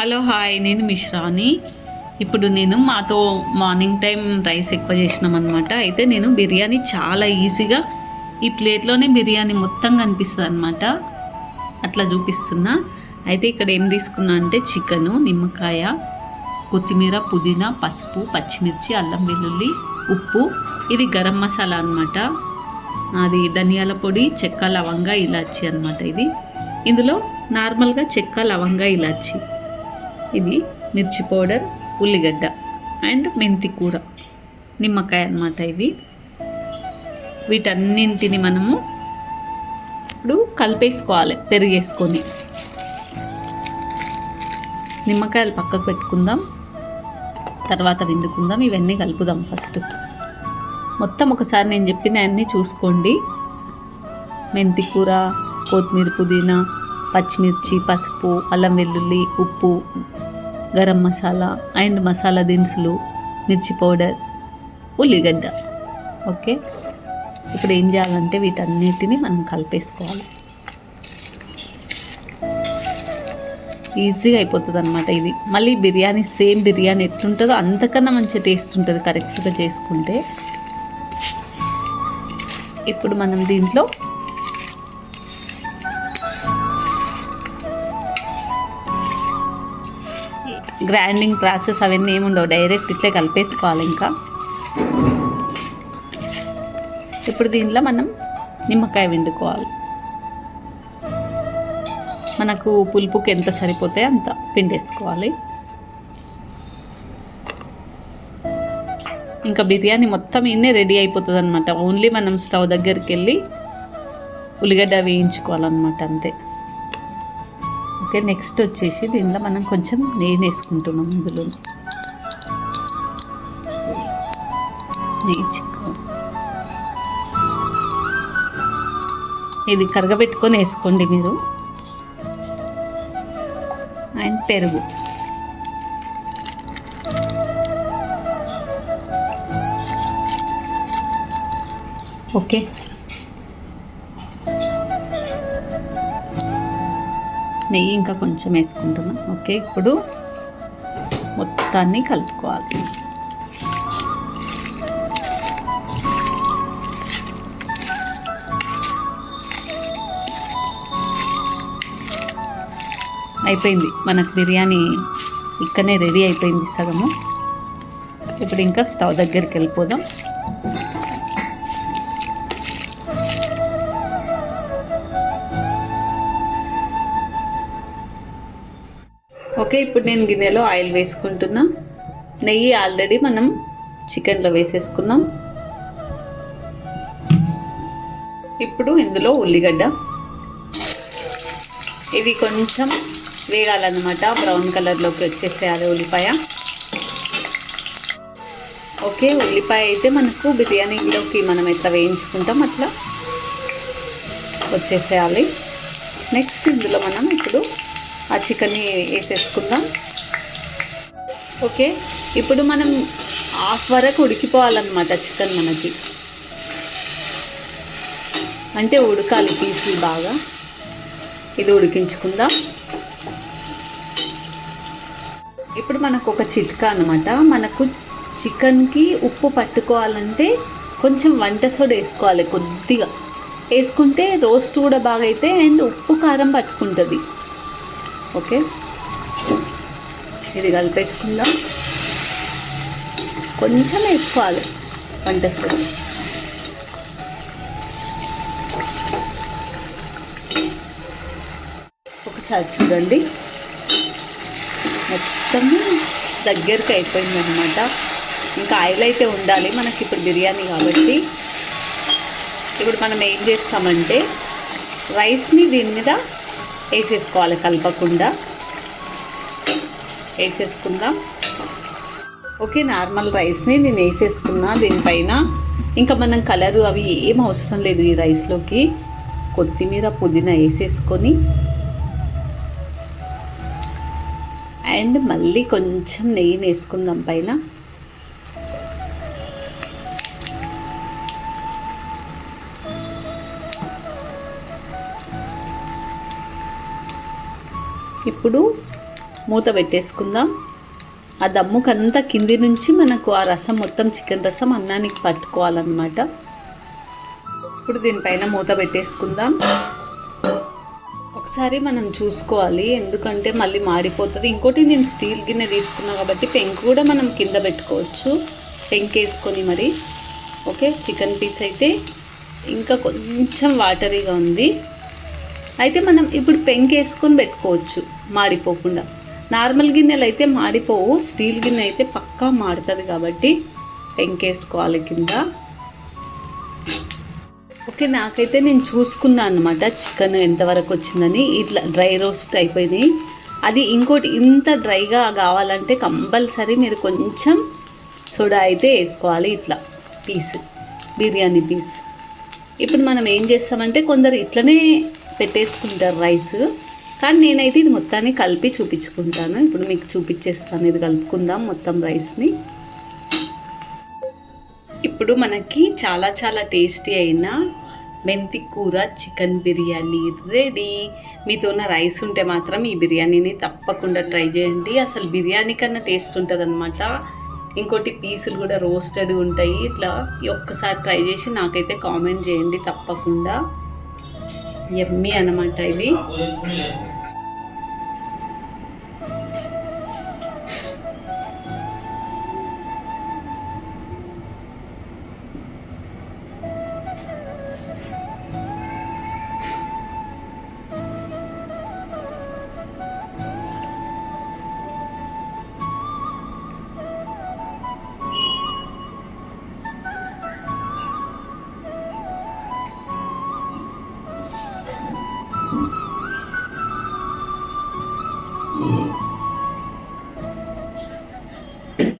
Hello hi. నేను మిశ్రాని. ఇప్పుడు నేను మాతో మార్నింగ్ టైం రైస్ ఎక్కువ చేసినాం అనమాట అయితే నేను బిర్యానీ చాలా ఈజీగా ఈ ప్లేట్లోనే బిర్యానీ మొత్తం కనిపిస్తుంది అనమాట అట్లా చూపిస్తున్నా. అయితే ఇక్కడ ఏం తీసుకున్నా అంటే చికెను నిమ్మకాయ కొత్తిమీర పుదీనా పసుపు పచ్చిమిర్చి అల్లం వెల్లుల్లి ఉప్పు. ఇది గరం మసాలా అనమాట అది ధనియాల పొడి చెక్క లవంగా ఇలాచి అనమాట ఇది. ఇందులో నార్మల్గా చెక్క లవంగా ఇలాచి. ఇది మిర్చి పౌడర్ ఉల్లిగడ్డ అండ్ మెంతి కూర. నిమ్మకాయ అన్నమాట ఇవి. వీటన్నింటిని మనము ఇప్పుడు కలిపేసుకోవాలి పెరిగేసుకొని. నిమ్మకాయలు పక్కకు పెట్టుకుందాం. తర్వాత విండుకుందాం ఇవన్నీ కలుపుదాం ఫస్ట్. మొత్తం ఒకసారి నేను చెప్పిన అన్నీ చూసుకోండి. మెంతి కూర కొత్తిమీర పుదీనా పచ్చిమిర్చి పసుపు అల్లం వెల్లుల్లి ఉప్పు గరం మసాలా అండ్ మసాలా దినుసులు మిర్చి పౌడర్ ఉల్లిగడ్డ. ఓకే? ఇప్పుడు ఏం చేయాలంటే వీటన్నిటిని మనం కలిపేసుకోవాలి. ఈజీగా అయిపోతుంది అనమాట ఇది. మళ్ళీ బిర్యానీ సేమ్ బిర్యానీ ఎట్లుంటుందో అంతకన్నా మంచి టేస్ట్ ఉంటుంది కరెక్ట్గా చేసుకుంటే. ఇప్పుడు మనం దీంట్లో గ్రైండింగ్ ప్రాసెస్ అవన్నీ ఏముండవు డైరెక్ట్ ఇట్లే కలిపేసుకోవాలి ఇంకా. ఇప్పుడు దీంట్లో మనం నిమ్మకాయ వండుకోవాలి మనకు పులుపుకి ఎంత సరిపోతే అంత పిండేసుకోవాలి. ఇంకా బిర్యానీ మొత్తం ఇన్నే రెడీ అయిపోతుంది అనమాట ఓన్లీ మనం స్టవ్ దగ్గరికి వెళ్ళి ఉల్లిగడ్డ వేయించుకోవాలన్నమాట అంతే. ఓకే నెక్స్ట్ వచ్చేసి దీనిలో మనం కొంచెం నెయ్యి వేసుకుంటున్నాం ఇందులో. నెయ్యి చిక్కు. ఇది కరగబెట్టుకొని వేసుకోండి మీరు. అండ్ పెరుగు. ఓకే. నెయ్యి ఇంకా కొంచెం వేసుకుంటున్నాం. ఓకే ఇప్పుడు మొత్తాన్ని కలుపుకోవాలి. అయిపోయింది. మనకు బిర్యానీ ఇక్కడనే రెడీ అయిపోయింది సగము. ఇప్పుడు ఇంకా స్టవ్ దగ్గరికి వెళ్ళిపోదాం. ఓకే ఇప్పుడు నేను గిన్నెలో ఆయిల్ వేసుకుంటున్నా. నెయ్యి ఆల్రెడీ మనం చికెన్లో వేసేసుకున్నాం. ఇప్పుడు ఇందులో ఉల్లిగడ్డ. ఇది కొంచెం వేగాలన్నమాట. బ్రౌన్ కలర్లోకి వచ్చేసేయాలి ఉల్లిపాయ. ఓకే ఉల్లిపాయ అయితే మనకు బిర్యానీలోకి మనం ఎట్లా వేయించుకుంటాం అట్లా వచ్చేసేయాలి. నెక్స్ట్ ఇందులో మనం ఇప్పుడు ఆ చికెన్ని వేసేసుకుందాం. ఓకే ఇప్పుడు మనం హాఫ్ వరకు ఉడికిపోవాలన్నమాట చికెన్ మనకి. అంటే ఉడకాలి పీసులు బాగా. ఇది ఉడికించుకుందాం. ఇప్పుడు మనకు ఒక చిట్కా అనమాట మనకు చికెన్కి ఉప్పు పట్టుకోవాలంటే కొంచెం వంట సోడ వేసుకోవాలి కొద్దిగా. వేసుకుంటే రోస్ట్ కూడా బాగా అయితే అండ్ ఉప్పు కారం పట్టుకుంటుంది. ఓకే. ఇది కలిపేసుకుందాం. కొంచెం వేసుకోవాలి. వంట సోడా ఒకసారి చూడండి. మొత్తం దగ్గరికి అయిపోయిందనమాట ఇంకా ఆయిల్ అయితే ఉండాలి. మనకి ఇప్పుడు బిర్యానీ కాబట్టి. ఇప్పుడు మనం ఏం చేస్తామంటే రైస్ని దీని మీద వేసేసుకోవాలి కలపకుండా. వేసేసుకుందాం. ఓకే నార్మల్ రైస్ని నేను వేసేసుకున్నా దీనిపైన. ఇంకా మనం కలరు అవి ఏం అవసరం లేదు ఈ రైస్లోకి. కొత్తిమీర పుదీనా వేసేసుకొని. అండ్ మళ్ళీ కొంచెం నెయ్యిని వేసుకుందాం పైన. ఇప్పుడు మూత పెట్టేసుకుందాం. ఆ దమ్ముకంతా కింది నుంచి మనకు ఆ రసం మొత్తం చికెన్ రసం అన్నానికి పట్టుకోవాలన్నమాట. ఇప్పుడు దీనిపైన మూత పెట్టేసుకుందాం. ఒకసారి మనం చూసుకోవాలి ఎందుకంటే మళ్ళీ మాడిపోతుంది. ఇంకోటి నేను స్టీల్ గిన్నె తీసుకున్నా కాబట్టి పెంకు కూడా మనం కింద పెట్టుకోవచ్చు. పెంకు వేసుకొని మరి. ఓకే చికెన్ పీస్ అయితే ఇంకా కొంచెం వాటరీగా ఉంది. అయితే మనం ఇప్పుడు పెంకేసుకొని పెట్టుకోవచ్చు మాడిపోకుండా. నార్మల్ గిన్నెలు అయితే మాడిపోవు స్టీల్ గిన్నె అయితే పక్కా మాడుతుంది కాబట్టి పెంకేసుకోవాలి కింద. ఓకే నాకైతే నేను చూసుకున్నాను అనమాట చికెన్ ఎంతవరకు వచ్చిందని. ఇట్లా డ్రై రోస్ట్ అయిపోయింది. అది ఇంకోటి ఇంత డ్రైగా కావాలంటే కంపల్సరీ మీరు కొంచెం సోడా అయితే వేసుకోవాలి ఇట్లా పీస్ బిర్యానీ పీస్. ఇప్పుడు మనం ఏం చేస్తామంటే కొందరు ఇట్లనే పెట్టేసుకుంటారు రైస్. కానీ నేనైతే ఇది మొత్తాన్ని కలిపి చూపించుకుంటాను. ఇప్పుడు మీకు చూపించేస్తాను. ఇది కలుపుకుందాం మొత్తం రైస్ని. ఇప్పుడు మనకి చాలా చాలా టేస్టీ అయిన మెంతి కూర చికెన్ బిర్యానీ రెడీ. మీతో ఉన్న రైస్ ఉంటే మాత్రం ఈ బిర్యానీని తప్పకుండా ట్రై చేయండి. అసలు బిర్యానీ కన్నా టేస్ట్ ఉంటుంది అనమాట ఇంకోటి పీసులు కూడా రోస్టెడ్ ఉంటాయి. ఇట్లా ఒక్కసారి ట్రై చేసి నాకైతే కామెంట్ చేయండి తప్పకుండా. ఎమ్మి అనమాట ఇది.